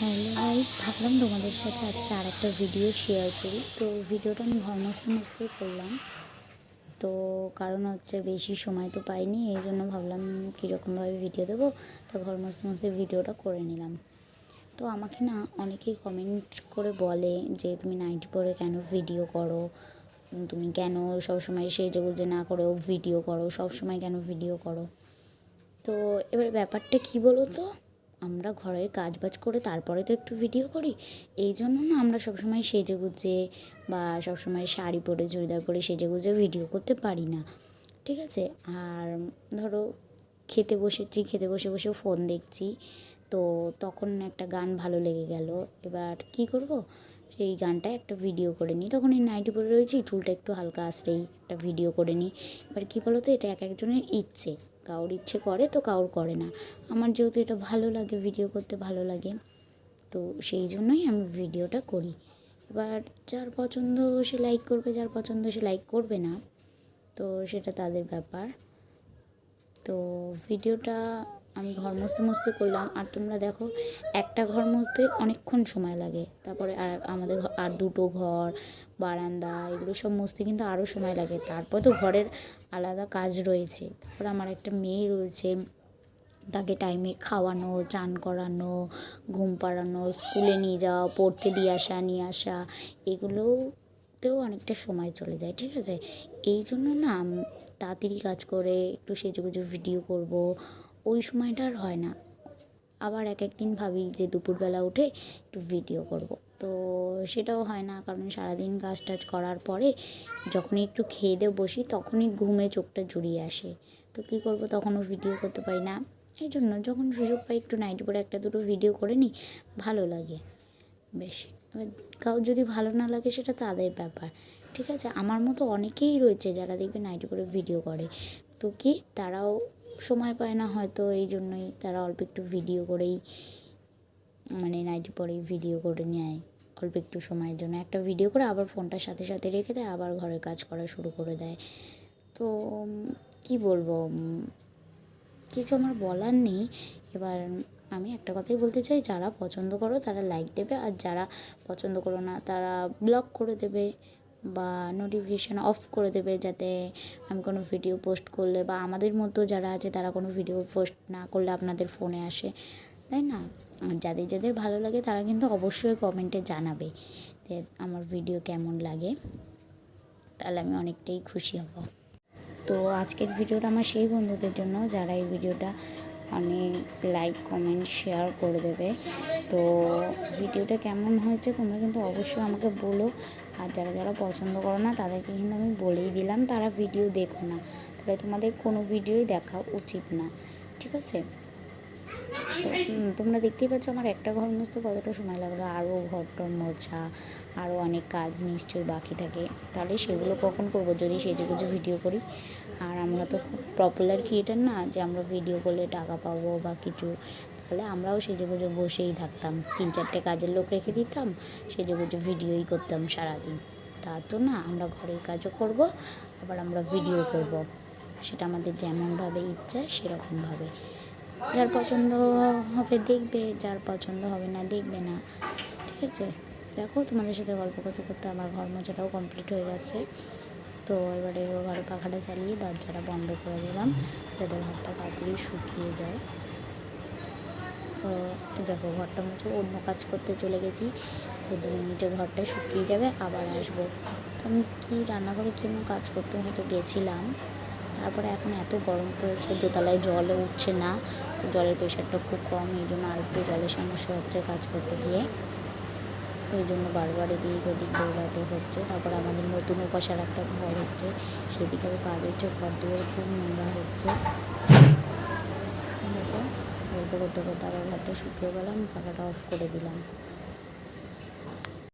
Hello guys ভাবলাম তোমাদের সাথে আজকে আর একটা ভিডিও শেয়ার করি। তো ভিডিওটা আমি মস্তে মস্তে করলাম। তো কারণ হচ্ছে বেশি সময় তো পাইনি, এই জন্য ভাবলাম কীরকমভাবে ভিডিও দেবো। তো মস্তে ভিডিওটা করে নিলাম। তো আমাকে না অনেকেই কমেন্ট করে বলে যে, তুমি নাইটি পরে কেন ভিডিও করো? তুমি কেন সবসময় সেজে গুজে না করেও ভিডিও করো, সবসময় কেন ভিডিও করো? তো এবার ব্যাপারটা কি বলো তো আমরা ঘরের কাজ বাজ করে তারপরে তো একটু ভিডিও করি। এই জন্য না আমরা সবসময় সেজে গুজে বা সবসময় শাড়ি পরে, চুড়িদার পরে সেজে গুজে ভিডিও করতে পারি না। ঠিক আছে? আর ধরো খেতে বসেছি, খেতে বসে বসে ফোন দেখছি, তো তখন একটা গান ভালো লেগে গেল। এবার কি করব? সেই গানটা একটা ভিডিও করে নিই। তখন এই নাইটি পরে রয়েছি, চুলটা একটু হালকা আসলেই একটা ভিডিও করে নিই। এবার কী বলো তো এটা এক একজনের ইচ্ছে। কারোর ইচ্ছে করে তো কারোর করে না। আমার যেহেতু এটা ভালো লাগে ভিডিও করতে ভালো লাগে, তো সেই জন্যই আমি ভিডিওটা করি। এবার যার পছন্দ সে লাইক করবে, যার পছন্দ সে লাইক করবে না, তো সেটা তাদের ব্যাপার। তো ভিডিওটা আমি ঘর মুছতে মুছতে করলাম। আর তোমরা দেখো, একটা ঘর মুছতে অনেকক্ষণ সময় লাগে। তারপরে আর আমাদের আর দুটো ঘর, বারান্দা, এগুলো সব মুছতে কিন্তু আরও সময় লাগে। তারপর তো ঘরের আলাদা কাজ রয়েছে। তারপর আমার একটা মেয়ে রয়েছে। তাকে টাইমে খাওয়ানো, চান করানো, ঘুম পাড়ানো, স্কুলে নিয়ে যাওয়া, পড়তে দিয়ে আসা, নিয়ে আসা, এগুলোতেও অনেকটা সময় চলে যায়, ঠিক আছে? এই জন্য না তাড়াতাড়ি কাজ করে একটু সেজেগুজে ভিডিও করব ওই সময়টা আর হয় না। আবার এক একদিন ভাবি যে দুপুরবেলা উঠে একটু ভিডিও করব। তো সেটাও হয় না, কারণ সারাদিন কাজ টাজ করার পরে যখনই একটু খেয়ে দিয়ে বসি তখনই ঘুমে চোখটা জুড়িয়ে আসে। তো কী করব তখনও ভিডিও করতে পারি না। এই জন্য যখন সুযোগ পাই একটু নাইটি পরে একটা দুটো ভিডিও করে নিই, ভালো লাগে। বেশ, এবার কারোর যদি ভালো না লাগে সেটা তাদের ব্যাপার। ঠিক আছে, আমার মতো অনেকেই রয়েছে যারা দেখবে নাইটি করে ভিডিও করে। তো কি তারাও সময় পায় না হয়তো এই জন্যই তারা অল্প একটু ভিডিও করেই মানে নাইটি পরেই ভিডিও করে নেয়, অল্প একটু সময়ের জন্য। একটা ভিডিও করে আবার ফোনটার সাথে সাথে রেখে দেয়, আবার ঘরের কাজ করা শুরু করে দেয়। তো কি বলব কিছু আমার বলার নেই। এবার আমি একটা কথাই বলতে চাই, যারা পছন্দ করো তারা লাইক দেবে, আর যারা পছন্দ করো না তারা ব্লক করে দেবে। বা নোটিফিকেশান অফ করে দেবে যাতে আমি কোনো ভিডিও পোস্ট করলে বা আমাদের মতো যারা আছে তারা কোনো ভিডিও পোস্ট না করলে আপনাদের ফোনে আসে। তাই না? যাদের যাদের ভালো লাগে তারা কিন্তু অবশ্যই কমেন্টে জানাবে যে আমার ভিডিও কেমন লাগে। তাহলে আমি অনেকটাই খুশি হব। তো আজকের ভিডিওটা আমার সেই বন্ধুদের জন্য যারা এই ভিডিওটা অনেক লাইক কমেন্ট শেয়ার করে দেবে। তো ভিডিওটা কেমন হয়েছে তোমরা কিন্তু অবশ্যই আমাকে বলো। আর যারা যারা পছন্দ করো না, তাদেরকে কিন্তু আমি বলেই দিলাম, তারা ভিডিও দেখো না। তাহলে তোমাদের কোনো ভিডিওই দেখা উচিত না, ঠিক আছে? তোমরা দেখতেই পাচ্ছ আমার একটা ঘর মুছতে কতটা সময় লাগল। আরও ঘরটর মোছা, আরও অনেক কাজ নিশ্চয়ই বাকি থাকে। তাহলে সেগুলো কখন করব? যদি সেজে গুজে ভিডিও করি। আর আমরা তো খুব পপুলার ক্রিয়েটার না, যে আমরা ভিডিও করলে টাকা পাবো বা কিছু তাহলে আমরাও সেজে গুজে বসেই থাকতাম। তিন চারটে কাজের লোক রেখে দিতাম, সেজে গুজে ভিডিওই করতাম সারাদিন। তা তো না, আমরা ঘরের কাজও করব, আবার আমরা ভিডিও করব। সেটা আমাদের যেমনভাবে ইচ্ছা সেরকমভাবে। যার পছন্দ হবে দেখবে, যার পছন্দ হবে না দেখবে না। ঠিক আছে? দেখো, তোমাদের সাথে গল্প করতে করতে আমার ঘর মোছাটাও কমপ্লিট হয়ে গেছে। তো এবারে ঘরে পাখাটা চালিয়ে দরজাটা বন্ধ করে দিলাম, যাতে ঘরটা তাড়াতাড়ি শুকিয়ে যায়। তো দেখো, ঘরটা মুছে অন্য কাজ করতে চলে গেছি। তো দু মিনিটে ঘরটা শুকিয়ে যাবে, আবার আসব। তো আমি কী রান্নাঘরে কী এমন কাজ করতে হয়তো গেছিলাম। তারপরে এখন এত গরম পড়েছে, দোতলায় জলও উঠছে না। জলের প্রেশারটা খুব কম, এই জন্য আর একটু জলের সমস্যা হচ্ছে কাজ করতে গিয়ে। ওই জন্য বারবার এদিক ওদিক দৌড়াতে হচ্ছে। তারপর আমাদের নতুন উপাসার একটা ঘর হচ্ছে। সেদিকেও কাজ হচ্ছে, ঘর দুয়ার খুব নোংরা হচ্ছে। গল্প করতে করতে আবার ঘরটা শুকিয়ে গেলাম পাখাটা অফ করে দিলাম।